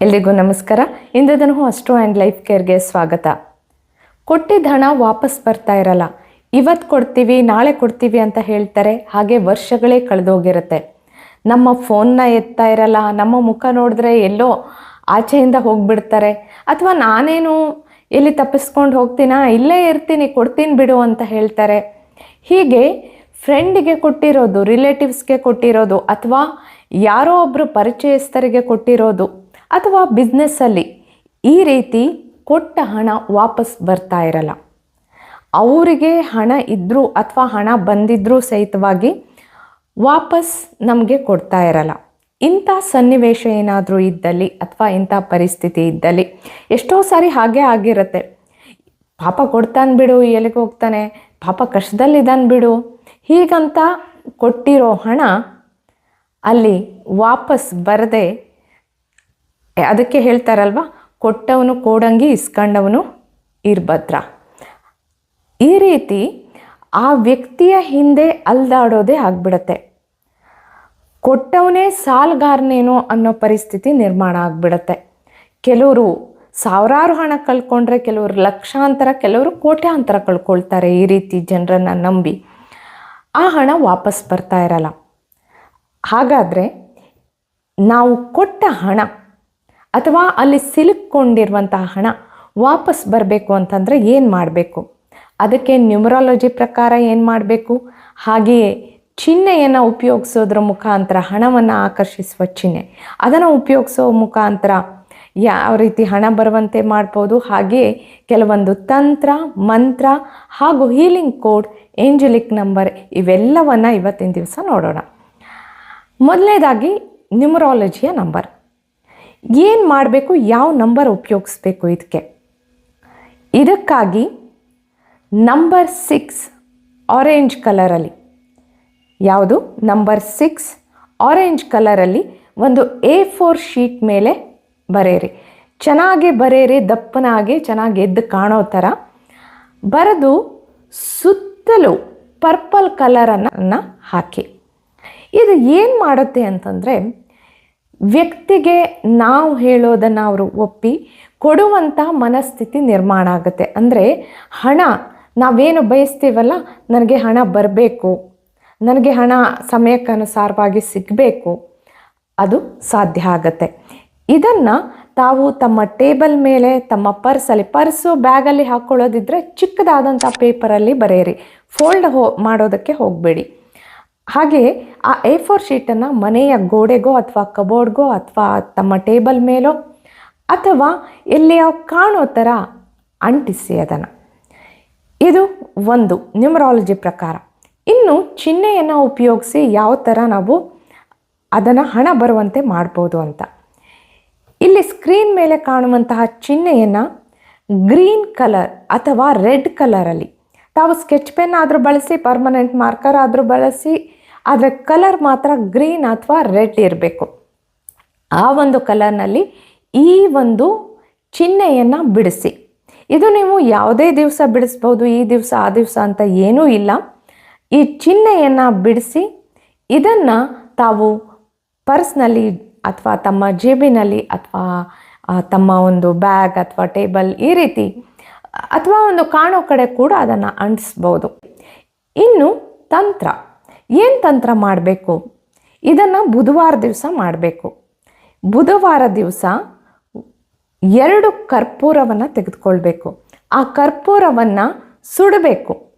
ಎಲ್ರಿಗೂ ನಮಸ್ಕಾರ. ಇಂದಿನ ಅಸ್ಟ್ರೋ ಆ್ಯಂಡ್ ಲೈಫ್ ಕೇರ್ಗೆ ಸ್ವಾಗತ. ಕೊಟ್ಟಿದ್ದ ಹಣ ವಾಪಸ್ ಬರ್ತಾ ಇರಲ್ಲ. ಇವತ್ತು ಕೊಡ್ತೀವಿ, ನಾಳೆ ಕೊಡ್ತೀವಿ ಅಂತ ಹೇಳ್ತಾರೆ. ಹಾಗೆ ವರ್ಷಗಳೇ ಕಳೆದೋಗಿರುತ್ತೆ. ನಮ್ಮ ಫೋನ್ನ ಎತ್ತಾ ಇರಲ್ಲ. ನಮ್ಮ ಮುಖ ನೋಡಿದ್ರೆ ಎಲ್ಲೋ ಆಚೆಯಿಂದ ಹೋಗಿಬಿಡ್ತಾರೆ. ಅಥವಾ ನಾನೇನು, ಎಲ್ಲಿ ತಪ್ಪಿಸ್ಕೊಂಡು ಹೋಗ್ತೀನಾ? ಇಲ್ಲೇ ಇರ್ತೀನಿ, ಕೊಡ್ತೀನಿ ಬಿಡು ಅಂತ ಹೇಳ್ತಾರೆ. ಹೀಗೆ ಫ್ರೆಂಡಿಗೆ ಕೊಟ್ಟಿರೋದು, ರಿಲೇಟಿವ್ಸ್ಗೆ ಕೊಟ್ಟಿರೋದು ಅಥವಾ ಯಾರೋ ಒಬ್ಬರು ಪರಿಚಯಸ್ಥರಿಗೆ ಕೊಟ್ಟಿರೋದು ಅಥವಾ ಬಿಸ್ನೆಸ್ಸಲ್ಲಿ ಈ ರೀತಿ ಕೊಟ್ಟ ಹಣ ವಾಪಸ್ ಬರ್ತಾ ಇರಲ್ಲ. ಅವರಿಗೆ ಹಣ ಇದ್ದರೂ ಅಥವಾ ಹಣ ಬಂದಿದ್ದರೂ ಸಹಿತವಾಗಿ ವಾಪಸ್ ನಮಗೆ ಕೊಡ್ತಾ ಇರಲ್ಲ. ಇಂಥ ಸನ್ನಿವೇಶ ಏನಾದರೂ ಇದ್ದಲ್ಲಿ ಅಥವಾ ಇಂಥ ಪರಿಸ್ಥಿತಿ ಇದ್ದಲ್ಲಿ ಎಷ್ಟೋ ಸಾರಿ ಹಾಗೆ ಆಗಿರುತ್ತೆ. ಪಾಪ ಕೊಡ್ತಾನೆ ಬಿಡು ಎಲ್ಲಿಗೆ ಹೋಗ್ತಾನೆ? ಪಾಪ ಕಷ್ಟದಲ್ಲಿದ್ದಾನೆ ಬಿಡು. ಹೀಗಂತ ಕೊಟ್ಟಿರೋ ಹಣ ಅಲ್ಲಿ ವಾಪಸ್ ಬರದೆ ಅದಕ್ಕೆ ಹೇಳ್ತಾರಲ್ವ? ಕೊಟ್ಟವನು ಕೋಡಂಗಿ, ಇಸ್ಕೊಂಡವನು ಇರ್ಭದ್ರ. ಈ ರೀತಿ ಆ ವ್ಯಕ್ತಿಯ ಹಿಂದೆ ಅಲ್ದಾಡೋದೇ ಆಗ್ಬಿಡತ್ತೆ. ಕೊಟ್ಟವನೇ ಸಾಲ್ಗಾರನೇನೋ ಅನ್ನೋ ಪರಿಸ್ಥಿತಿ ನಿರ್ಮಾಣ ಆಗ್ಬಿಡತ್ತೆ. ಕೆಲವರು ಸಾವಿರಾರು ಹಣ ಕಳ್ಕೊಂಡ್ರೆ, ಕೆಲವರು ಲಕ್ಷಾಂತರ, ಕೆಲವರು ಕೋಟ್ಯಾಂತರ ಕಳ್ಕೊಳ್ತಾರೆ ಈ ರೀತಿ ಜನರನ್ನು ನಂಬಿ. ಆ ಹಣ ವಾಪಸ್ ಬರ್ತಾ ಇರಲ್ಲ. ಹಾಗಾದರೆ ನಾವು ಕೊಟ್ಟ ಹಣ ಅಥವಾ ಅಲ್ಲಿ ಸಿಲುಕೊಂಡಿರುವಂತಹ ಹಣ ವಾಪಸ್ ಬರಬೇಕು ಅಂತಂದರೆ ಏನು ಮಾಡಬೇಕು? ಅದಕ್ಕೆ ನ್ಯೂಮರಾಲಜಿ ಪ್ರಕಾರ ಏನು ಮಾಡಬೇಕು? ಹಾಗೆಯೇ ಚಿಹ್ನೆಯನ್ನು ಉಪಯೋಗಿಸೋದ್ರ ಮುಖಾಂತರ ಹಣವನ್ನು ಆಕರ್ಷಿಸುವ ಚಿಹ್ನೆ. ಅದನ್ನು ಉಪಯೋಗಿಸೋ ಮುಖಾಂತರ ಯಾವ ರೀತಿ ಹಣ ಬರುವಂತೆ ಮಾಡ್ಬೋದು? ಹಾಗೆಯೇ ಕೆಲವೊಂದು ತಂತ್ರ, ಮಂತ್ರ ಹಾಗೂ ಹೀಲಿಂಗ್ ಕೋಡ್ ಏಂಜಲಿಕ್ ನಂಬರ್ ಇವೆಲ್ಲವನ್ನು ಇವತ್ತಿನ ದಿವಸ ನೋಡೋಣ. ಮೊದಲನೇದಾಗಿ ನ್ಯೂಮರಾಲಜಿಯ ನಂಬರ್ ಏನು ಮಾಡಬೇಕು, ಯಾವ ನಂಬರ್ ಉಪಯೋಗಿಸ್ಬೇಕು ಇದಕ್ಕೆ ಇದಕ್ಕಾಗಿ ನಂಬರ್ ಸಿಕ್ಸ್ ಆರೆಂಜ್ ಕಲರಲ್ಲಿ ಯಾವುದು? ನಂಬರ್ ಸಿಕ್ಸ್ ಆರೆಂಜ್ ಕಲರಲ್ಲಿ ಒಂದು ಎ ಫೋರ್ ಶೀಟ್ ಮೇಲೆ ಬರೆಯಿರಿ. ಚೆನ್ನಾಗಿ ಬರೆಯಿರಿ ದಪ್ಪನಾಗಿ ಚೆನ್ನಾಗಿ ಎದ್ದು ಕಾಣೋ ಥರ. ಬರೆದು ಸುತ್ತಲೂ ಪರ್ಪಲ್ ಕಲರನ್ನು ಹಾಕಿ. ಇದು ಏನು ಮಾಡುತ್ತೆ ಅಂತಂದರೆ ವ್ಯಕ್ತಿಗೆ ನಾವು ಹೇಳೋದನ್ನು ಅವರು ಒಪ್ಪಿ ಕೊಡುವಂಥ ಮನಸ್ಥಿತಿ ನಿರ್ಮಾಣ ಆಗುತ್ತೆ. ಅಂದರೆ ಹಣ, ನಾವೇನು ಬಯಸ್ತೀವಲ್ಲ, ನನಗೆ ಹಣ ಬರಬೇಕು. ನನಗೆ ಹಣ ಸಮಯಕ್ಕನುಸಾರವಾಗಿ ಸಿಗಬೇಕು. ಅದು ಸಾಧ್ಯ ಆಗತ್ತೆ. ಇದನ್ನು ತಾವು ತಮ್ಮ ಟೇಬಲ್ ಮೇಲೆ, ತಮ್ಮ ಪರ್ಸಲ್ಲಿ ಪರ್ಸು ಬ್ಯಾಗಲ್ಲಿ ಹಾಕ್ಕೊಳ್ಳೋದಿದ್ರೆ ಚಿಕ್ಕದಾದಂಥ ಪೇಪರಲ್ಲಿ ಬರೆಯಿರಿ. ಫೋಲ್ಡ್ ಹೋ, ಮಾಡೋದಕ್ಕೆ ಹೋಗಬೇಡಿ. ಹಾಗೆ ಆ ಎ ಫೋರ್ ಶೀಟನ್ನು ಮನೆಯ ಗೋಡೆಗೋ ಅಥವಾ ಕಬೋರ್ಡ್ಗೋ ಅಥವಾ ತಮ್ಮ ಟೇಬಲ್ ಮೇಲೋ ಅಥವಾ ಎಲ್ಲಿಯೋ ಕಾಣೋ ಥರ ಅಂಟಿಸಿ ಅದನ್ನು. ಇದು ಒಂದು ನ್ಯೂಮರಾಲಜಿ ಪ್ರಕಾರ. ಇನ್ನು ಚಿಹ್ನೆಯನ್ನು ಉಪಯೋಗಿಸಿ ಯಾವ ಥರ ನಾವು ಅದನ್ನು ಹಣ ಬರುವಂತೆ ಮಾಡ್ಬೋದು ಅಂತ. ಇಲ್ಲಿ ಸ್ಕ್ರೀನ್ ಮೇಲೆ ಕಾಣುವಂತಹ ಚಿಹ್ನೆಯನ್ನು ಗ್ರೀನ್ ಕಲರ್ ಅಥವಾ ರೆಡ್ ಕಲರಲ್ಲಿ ತಾವು ಸ್ಕೆಚ್ ಪೆನ್ ಆದರೂ ಬಳಸಿ ಪರ್ಮನೆಂಟ್ ಮಾರ್ಕರ್ ಆದರೂ ಬಳಸಿ ಆದರೆ ಕಲರ್ ಮಾತ್ರ ಗ್ರೀನ್ ಅಥವಾ ರೆಡ್ ಇರಬೇಕು. ಆ ಒಂದು ಕಲರ್ನಲ್ಲಿ ಈ ಒಂದು ಚಿಹ್ನೆಯನ್ನು ಬಿಡಿಸಿ. ಇದು ನೀವು ಯಾವುದೇ ದಿವಸ ಬಿಡಿಸ್ಬೋದು, ಈ ದಿವಸ ಆ ದಿವಸ ಅಂತ ಏನೂ ಇಲ್ಲ. ಈ ಚಿಹ್ನೆಯನ್ನು ಬಿಡಿಸಿ ಇದನ್ನು ತಾವು ಪರ್ಸ್ನಲ್ಲಿ ಅಥವಾ ತಮ್ಮ ಜೇಬಿನಲ್ಲಿ ಅಥವಾ ತಮ್ಮ ಒಂದು ಬ್ಯಾಗ್ ಅಥವಾ ಟೇಬಲ್ ಈ ರೀತಿ, ಅಥವಾ ಒಂದು ಕಾಣೋ ಕಡೆ ಕೂಡ ಅದನ್ನು ಅಂಟಿಸ್ಬೋದು. ಇನ್ನು ತಂತ್ರ. ಏನು ತಂತ್ರ ಮಾಡಬೇಕು? ಇದನ್ನು ಬುಧವಾರ ದಿವಸ ಮಾಡಬೇಕು. ಬುಧವಾರ ದಿವಸ ಎರಡು ಕರ್ಪೂರವನ್ನು ತೆಗೆದುಕೊಳ್ಬೇಕು. ಆ ಕರ್ಪೂರವನ್ನು ಸುಡಬೇಕು.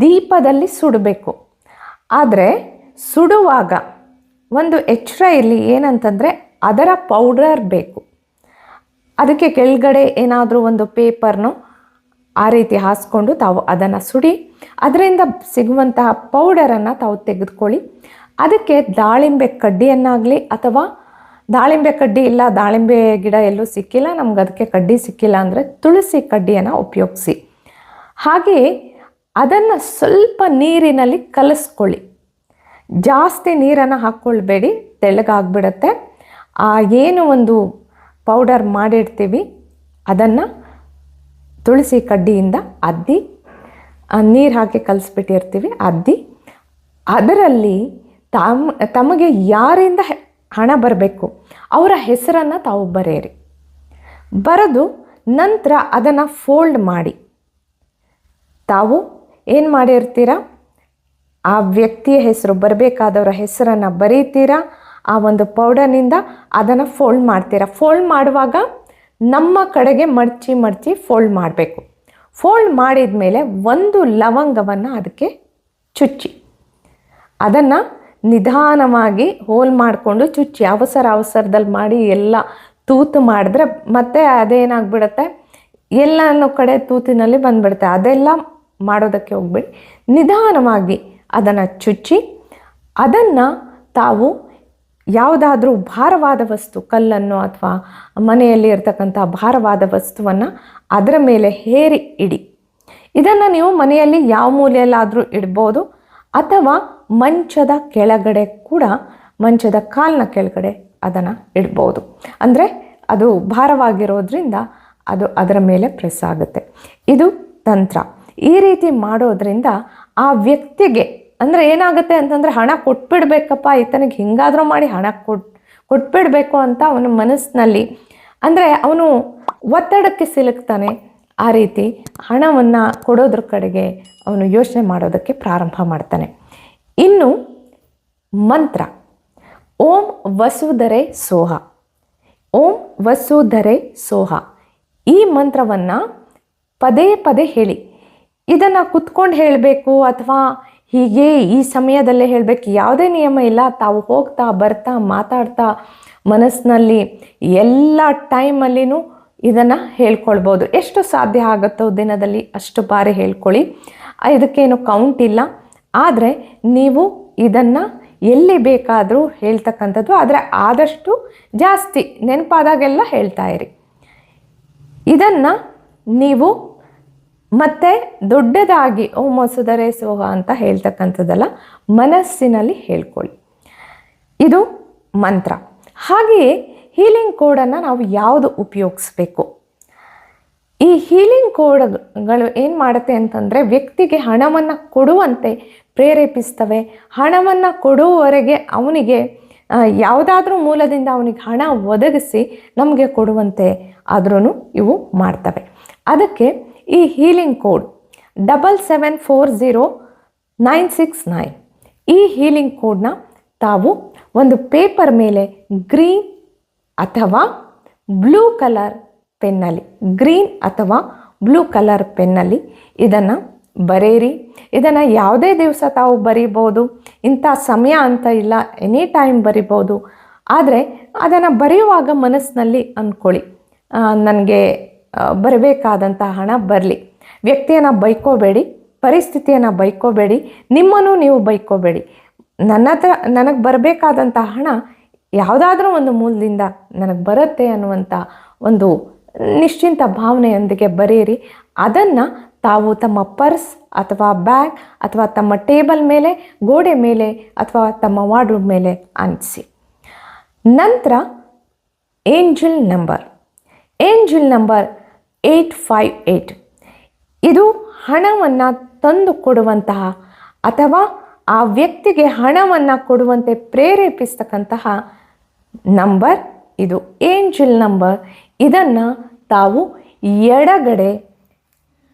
ದೀಪದಲ್ಲಿ ಸುಡಬೇಕು. ಆದರೆ ಸುಡುವಾಗ ಒಂದು ಎಚ್ಚರ ಇರಲಿ, ಏನಂತಂದರೆ ಅದರ ಪೌಡರ್ ಬೇಕು. ಅದಕ್ಕೆ ಕೆಳಗಡೆ ಏನಾದರೂ ಒಂದು ಪೇಪರ್ನು ಆ ರೀತಿ ಹಾಸ್ಕೊಂಡು ತಾವು ಅದನ್ನು ಸುಡಿ, ಅದರಿಂದ ಸಿಗುವಂತಹ ಪೌಡರನ್ನು ತಾವು ತೆಗೆದುಕೊಳ್ಳಿ. ಅದಕ್ಕೆ ದಾಳಿಂಬೆ ಕಡ್ಡಿಯನ್ನಾಗಲಿ ಅಥವಾ ದಾಳಿಂಬೆ ಕಡ್ಡಿ ಇಲ್ಲ, ದಾಳಿಂಬೆ ಗಿಡ ಎಲ್ಲೂ ಸಿಕ್ಕಿಲ್ಲ, ನಮ್ಗೆ ಅದಕ್ಕೆ ಕಡ್ಡಿ ಸಿಕ್ಕಿಲ್ಲ ಅಂದರೆ ತುಳಸಿ ಕಡ್ಡಿಯನ್ನು ಉಪಯೋಗಿಸಿ. ಹಾಗೆಯೇ ಅದನ್ನು ಸ್ವಲ್ಪ ನೀರಿನಲ್ಲಿ ಕಲಸ್ಕೊಳ್ಳಿ. ಜಾಸ್ತಿ ನೀರನ್ನು ಹಾಕ್ಕೊಳ್ಬೇಡಿ, ತೆಳ್ಳಗಾಗ್ಬಿಡತ್ತೆ. ಆ ಏನು ಒಂದು ಪೌಡರ್ ಮಾಡಿರ್ತೀವಿ, ಅದನ್ನು ತುಳಸಿ ಕಡ್ಡಿಯಿಂದ ಅದ್ದಿ ನೀರು ಹಾಕಿ ಕಲಿಸ್ಬಿಟ್ಟಿರ್ತೀವಿ, ಅದ್ದಿ. ಅದರಲ್ಲಿ ತಮ್ಮ ತಮಗೆ ಯಾರಿಂದ ಹಣ ಬರಬೇಕು, ಅವರ ಹೆಸರನ್ನು ತಾವು ಬರೆಯಿರಿ. ಬರೆದು ನಂತರ ಅದನ್ನು ಫೋಲ್ಡ್ ಮಾಡಿ. ತಾವು ಏನು ಮಾಡಿರ್ತೀರ? ಆ ವ್ಯಕ್ತಿಯ ಹೆಸರು, ಬರಬೇಕಾದವರ ಹೆಸರನ್ನು ಬರೀತೀರಾ? ಆ ಒಂದು ಪೌಡರ್ನಿಂದ ಅದನ್ನು ಫೋಲ್ಡ್ ಮಾಡ್ತೀರಾ? ಫೋಲ್ಡ್ ಮಾಡುವಾಗ ನಮ್ಮ ಕಡೆಗೆ ಮಡಚಿ ಮಡಚಿ ಫೋಲ್ಡ್ ಮಾಡಬೇಕು. ಫೋಲ್ಡ್ ಮಾಡಿದ ಮೇಲೆ ಒಂದು ಲವಂಗವನ್ನು ಅದಕ್ಕೆ ಚುಚ್ಚಿ. ಅದನ್ನು ನಿಧಾನವಾಗಿ ಹೋಲ್ ಮಾಡಿಕೊಂಡು ಚುಚ್ಚಿ. ಅವಸರ ಅವಸರದಲ್ಲಿ ಮಾಡಿ ಎಲ್ಲ ತೂತು ಮಾಡಿದ್ರೆ ಮತ್ತೆ ಅದೇನಾಗ್ಬಿಡುತ್ತೆ? ಎಲ್ಲನೂ ಕಡೆ ತೂತಿನಲ್ಲಿ ಬಂದ್ಬಿಡುತ್ತೆ. ಅದೆಲ್ಲ ಮಾಡೋದಕ್ಕೆ ಹೋಗ್ಬಿಡಿ. ನಿಧಾನವಾಗಿ ಅದನ್ನು ಚುಚ್ಚಿ, ಅದನ್ನು ತಾವು ಯಾವುದಾದ್ರೂ ಭಾರವಾದ ವಸ್ತು, ಕಲ್ಲನ್ನು ಅಥವಾ ಮನೆಯಲ್ಲಿ ಇರ್ತಕ್ಕಂಥ ಭಾರವಾದ ವಸ್ತುವನ್ನು ಅದರ ಮೇಲೆ ಹೇರಿ ಇಡಿ. ಇದನ್ನು ನೀವು ಮನೆಯಲ್ಲಿ ಯಾವ ಮೂಲೆಯಲ್ಲಾದರೂ ಇಡ್ಬೋದು, ಅಥವಾ ಮಂಚದ ಕೆಳಗಡೆ ಕೂಡ, ಮಂಚದ ಕಾಲಿನ ಕೆಳಗಡೆ ಅದನ್ನು ಇಡ್ಬೋದು. ಅಂದರೆ ಅದು ಭಾರವಾಗಿರೋದ್ರಿಂದ ಅದು ಅದರ ಮೇಲೆ ಪ್ರೆಸ್ ಆಗುತ್ತೆ. ಇದು ತಂತ್ರ. ಈ ರೀತಿ ಮಾಡೋದ್ರಿಂದ ಆ ವ್ಯಕ್ತಿಗೆ ಅಂದರೆ ಏನಾಗುತ್ತೆ ಅಂತಂದರೆ ಹಣ ಕೊಟ್ಬಿಡ್ಬೇಕಪ್ಪ, ಈತನಿಗೆ ಹಿಂಗಾದರೂ ಮಾಡಿ ಹಣ ಕೊಟ್, ಕೊಟ್ಬಿಡಬೇಕು ಅಂತ ಅವನ ಮನಸ್ಸಿನಲ್ಲಿ. ಅಂದರೆ ಅವನು ಒತ್ತಡಕ್ಕೆ ಸಿಲುಕ್ತಾನೆ ಆ ರೀತಿ ಹಣವನ್ನು ಕೊಡೋದ್ರ ಕಡೆಗೆ ಅವನು ಯೋಚನೆ ಮಾಡೋದಕ್ಕೆ ಪ್ರಾರಂಭ ಮಾಡ್ತಾನೆ. ಇನ್ನು ಮಂತ್ರ. ಓಂ ವಸುಧರೆ ಸೋಹ. ಓಂ ವಸುಧರೆ ಸೋಹ. ಈ ಮಂತ್ರವನ್ನು ಪದೇ ಪದೇ ಹೇಳಿ. ಇದನ್ನು ಕುತ್ಕೊಂಡು ಹೇಳಬೇಕು ಅಥವಾ ಹೀಗೆ ಈ ಸಮಯದಲ್ಲೇ ಹೇಳಬೇಕು, ಯಾವುದೇ ನಿಯಮ ಇಲ್ಲ. ತಾವು ಹೋಗ್ತಾ, ಬರ್ತಾ, ಮಾತಾಡ್ತಾ ಮನಸ್ಸಿನಲ್ಲಿ ಎಲ್ಲ ಟೈಮಲ್ಲಿನೂ ಇದನ್ನು ಹೇಳ್ಕೊಳ್ಬೋದು. ಎಷ್ಟು ಸಾಧ್ಯ ಆಗುತ್ತೋ ದಿನದಲ್ಲಿ ಅಷ್ಟು ಬಾರಿ ಹೇಳ್ಕೊಳ್ಳಿ. ಇದಕ್ಕೇನು ಕೌಂಟ್ ಇಲ್ಲ. ಆದರೆ ನೀವು ಇದನ್ನು ಎಲ್ಲಿ ಬೇಕಾದರೂ ಹೇಳ್ತಕ್ಕಂಥದ್ದು, ಆದರೆ ಆದಷ್ಟು ಜಾಸ್ತಿ ನೆನಪಾದಾಗೆಲ್ಲ ಹೇಳ್ತಾ ಇರಿ. ಇದನ್ನು ನೀವು ಮತ್ತೆ ದೊಡ್ಡದಾಗಿ, ಓ ಮೊಸದರೆ ಸೋಹ ಅಂತ ಹೇಳ್ತಕ್ಕಂಥದ್ದಲ್ಲ ಮನಸ್ಸಿನಲ್ಲಿ ಹೇಳ್ಕೊಳ್ಳಿ. ಇದು ಮಂತ್ರ. ಹಾಗೆಯೇ ಹೀಲಿಂಗ್ ಕೋಡನ್ನು ನಾವು ಯಾವುದು ಉಪಯೋಗಿಸ್ಬೇಕು? ಈ ಹೀಲಿಂಗ್ ಕೋಡ್ಗಳು ಏನು ಮಾಡುತ್ತೆ ಅಂತಂದರೆ ವ್ಯಕ್ತಿಗೆ ಹಣವನ್ನು ಕೊಡುವಂತೆ ಪ್ರೇರೇಪಿಸ್ತವೆ. ಹಣವನ್ನು ಕೊಡುವವರೆಗೆ ಅವನಿಗೆ ಯಾವುದಾದ್ರೂ ಮೂಲದಿಂದ ಅವನಿಗೆ ಹಣ ಒದಗಿಸಿ ನಮಗೆ ಕೊಡುವಂತೆ ಆದ್ರೂ ಇವು ಮಾಡ್ತವೆ. ಅದಕ್ಕೆ ಈ healing code double seven four zero nine six nine ಈ ಹೀಲಿಂಗ್ ಕೋಡ್ನ ತಾವು ಒಂದು ಪೇಪರ್ ಮೇಲೆ ಗ್ರೀನ್ ಅಥವಾ ಬ್ಲೂ ಕಲರ್ ಪೆನ್ನಲ್ಲಿ ಗ್ರೀನ್ ಅಥವಾ ಬ್ಲೂ ಕಲರ್ ಪೆನ್ನಲ್ಲಿ ಇದನ್ನು ಬರೆಯಿರಿ. ಇದನ್ನು ಯಾವುದೇ ದಿವಸ ತಾವು ಬರೀಬೋದು ಇಂಥ ಸಮಯ ಅಂತ ಇಲ್ಲ ಎನಿ ಟೈಮ್ ಬರಿಬೋದು ಆದರೆ ಅದನ್ನು ಬರೆಯುವಾಗ ಮನಸ್ಸಿನಲ್ಲಿ ಅಂದ್ಕೊಳ್ಳಿ. ನನಗೆ ಬರಬೇಕಾದಂಥ ಹಣ ಬರಲಿ. ವ್ಯಕ್ತಿಯನ್ನು ಬೈಕೋಬೇಡಿ, ಪರಿಸ್ಥಿತಿಯನ್ನು ಬೈಕೋಬೇಡಿ, ನಿಮ್ಮನ್ನು ನೀವು ಬೈಕೋಬೇಡಿ. ನನ್ನ ಹತ್ರ ನನಗೆ ಬರಬೇಕಾದಂಥ ಹಣ ಯಾವುದಾದ್ರೂ ಒಂದು ಮೂಲದಿಂದ ನನಗೆ ಬರುತ್ತೆ ಅನ್ನುವಂಥ ಒಂದು ನಿಶ್ಚಿಂತ ಭಾವನೆಯೊಂದಿಗೆ ಬರೆಯಿರಿ. ಅದನ್ನು ತಾವು ತಮ್ಮ ಪರ್ಸ್ ಅಥವಾ ಬ್ಯಾಗ್ ಅಥವಾ ತಮ್ಮ ಟೇಬಲ್ ಮೇಲೆ, ಗೋಡೆ ಮೇಲೆ ಅಥವಾ ತಮ್ಮ ವಾರ್ಡ್ರೂಮ್ ಮೇಲೆ ಅಂಟಿಸಿ. ನಂತರ angel number. Angel number eight five eight ಇದು ಹಣವನ್ನು ತಂದು ಕೊಡುವಂತಹ ಅಥವಾ ಆ ವ್ಯಕ್ತಿಗೆ ಹಣವನ್ನು ಕೊಡುವಂತೆ ಪ್ರೇರೇಪಿಸ್ತಕ್ಕಂತಹ ನಂಬರ್ ಇದು. Angel number. ಇದನ್ನು ತಾವು ಎಡಗಡೆ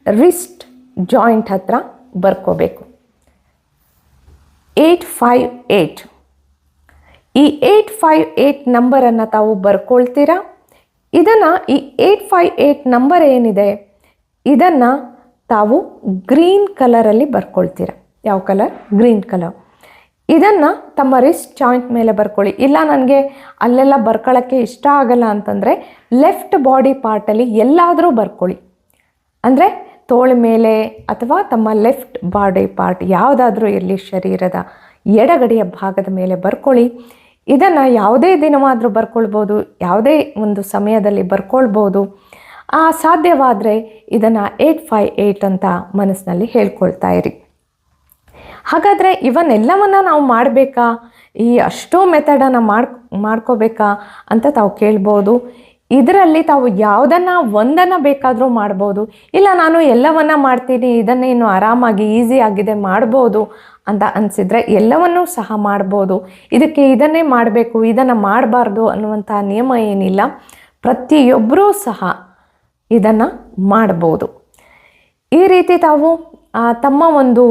ರಿಸ್ಟ್ ಜಾಯಿಂಟ್ ಹತ್ರ ಬರ್ಕೋಬೇಕು. ಏಯ್ಟ್ ಫೈವ್ ಏಯ್ಟ್ ಈ ಏಯ್ಟ್ ಫೈವ್ ಏಯ್ಟ್ ನಂಬರನ್ನು ತಾವು ಬರ್ಕೊಳ್ತೀರಾ? ಇದನ್ನು ಈ ಏಯ್ಟ್ ಫೈ ಏಯ್ಟ್ ನಂಬರ್ ಏನಿದೆ? ಇದನ್ನು ತಾವು ಗ್ರೀನ್ ಕಲರಲ್ಲಿ ಬರ್ಕೊಳ್ತೀರ. ಯಾವ ಕಲರ್ ಗ್ರೀನ್ ಕಲರ್ ಇದನ್ನು ತಮ್ಮ ರಿಸ್ಟ್ ಜಾಯಿಂಟ್ ಮೇಲೆ ಬರ್ಕೊಳ್ಳಿ. ಇಲ್ಲ ನನಗೆ ಅಲ್ಲೆಲ್ಲ ಬರ್ಕೊಳ್ಳೋಕ್ಕೆ ಇಷ್ಟ ಆಗಲ್ಲ ಅಂತಂದರೆ ಲೆಫ್ಟ್ ಬಾಡಿ ಪಾರ್ಟಲ್ಲಿ ಎಲ್ಲಾದರೂ ಬರ್ಕೊಳ್ಳಿ. ಅಂದರೆ ತೋಳ ಮೇಲೆ ಅಥವಾ ತಮ್ಮ ಲೆಫ್ಟ್ ಬಾಡಿ ಪಾರ್ಟ್ ಯಾವುದಾದ್ರೂ ಇರಲಿ, ಶರೀರದ ಎಡಗಡೆಯ ಭಾಗದ ಮೇಲೆ ಬರ್ಕೊಳ್ಳಿ. ಇದನ್ನು ಯಾವುದೇ ದಿನವಾದರೂ ಬರ್ಕೊಳ್ಬೋದು, ಯಾವುದೇ ಒಂದು ಸಮಯದಲ್ಲಿ ಬರ್ಕೊಳ್ಬೋದು. ಆ ಸಾಧ್ಯವಾದರೆ ಇದನ್ನು ಏಟ್ ಫೈ ಏಯ್ಟ್ ಅಂತ ಮನಸ್ಸಿನಲ್ಲಿ ಹೇಳ್ಕೊಳ್ತಾ ಇರಿ. ಹಾಗಾದರೆ ಇವನ್ನೆಲ್ಲವನ್ನು ನಾವು ಮಾಡಬೇಕಾ? ಈ ಅಷ್ಟೋ ಮೆಥಡನ್ನು ಮಾಡ್ ಮಾಡ್ಕೋಬೇಕಾ ಅಂತ ತಾವು ಕೇಳ್ಬೋದು. ಇದರಲ್ಲಿ ತಾವು ಯಾವುದನ್ನ ಒಂದನ್ನು ಬೇಕಾದರೂ ಮಾಡ್ಬೋದು. ಇಲ್ಲ, ನಾನು ಎಲ್ಲವನ್ನ ಮಾಡ್ತೀನಿ ಇದನ್ನೇನು ಆರಾಮಾಗಿ ಈಸಿ ಆಗಿದೆ ಮಾಡ್ಬೋದು ಅಂತ ಅನಿಸಿದರೆ ಎಲ್ಲವನ್ನೂ ಸಹ ಮಾಡ್ಬೋದು. ಇದಕ್ಕೆ ಇದನ್ನೇ ಮಾಡಬೇಕು, ಇದನ್ನು ಮಾಡಬಾರ್ದು ಅನ್ನುವಂಥ ನಿಯಮ ಏನಿಲ್ಲ. ಪ್ರತಿಯೊಬ್ಬರೂ ಸಹ ಇದನ್ನು ಮಾಡ್ಬೋದು. ಈ ರೀತಿ ತಾವು ತಮ್ಮ ಒಂದು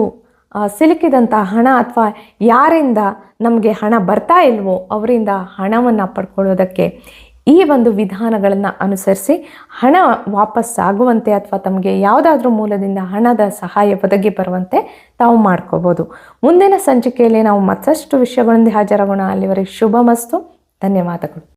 ಸಿಲುಕಿದಂಥ ಹಣ ಅಥವಾ ಯಾರಿಂದ ನಮಗೆ ಹಣ ಬರ್ತಾ ಇಲ್ವೋ ಅವರಿಂದ ಹಣವನ್ನು ಪಡ್ಕೊಳ್ಳೋದಕ್ಕೆ ಈ ಒಂದು ವಿಧಾನಗಳನ್ನು ಅನುಸರಿಸಿ ಹಣ ವಾಪಸ್ ಆಗುವಂತೆ ಅಥವಾ ತಮಗೆ ಯಾವುದಾದ್ರೂ ಮೂಲದಿಂದ ಹಣದ ಸಹಾಯ ಒದಗಿ ಬರುವಂತೆ ತಾವು ಮಾಡ್ಕೋಬೋದು. ಮುಂದಿನ ಸಂಚಿಕೆಯಲ್ಲಿ ನಾವು ಮತ್ತಷ್ಟು ವಿಷಯಗಳೊಂದಿಗೆ ಹಾಜರಾಗೋಣ. ಅಲ್ಲಿವರೆಗೆ ಶುಭ ಮಸ್ತು ಧನ್ಯವಾದಗಳು.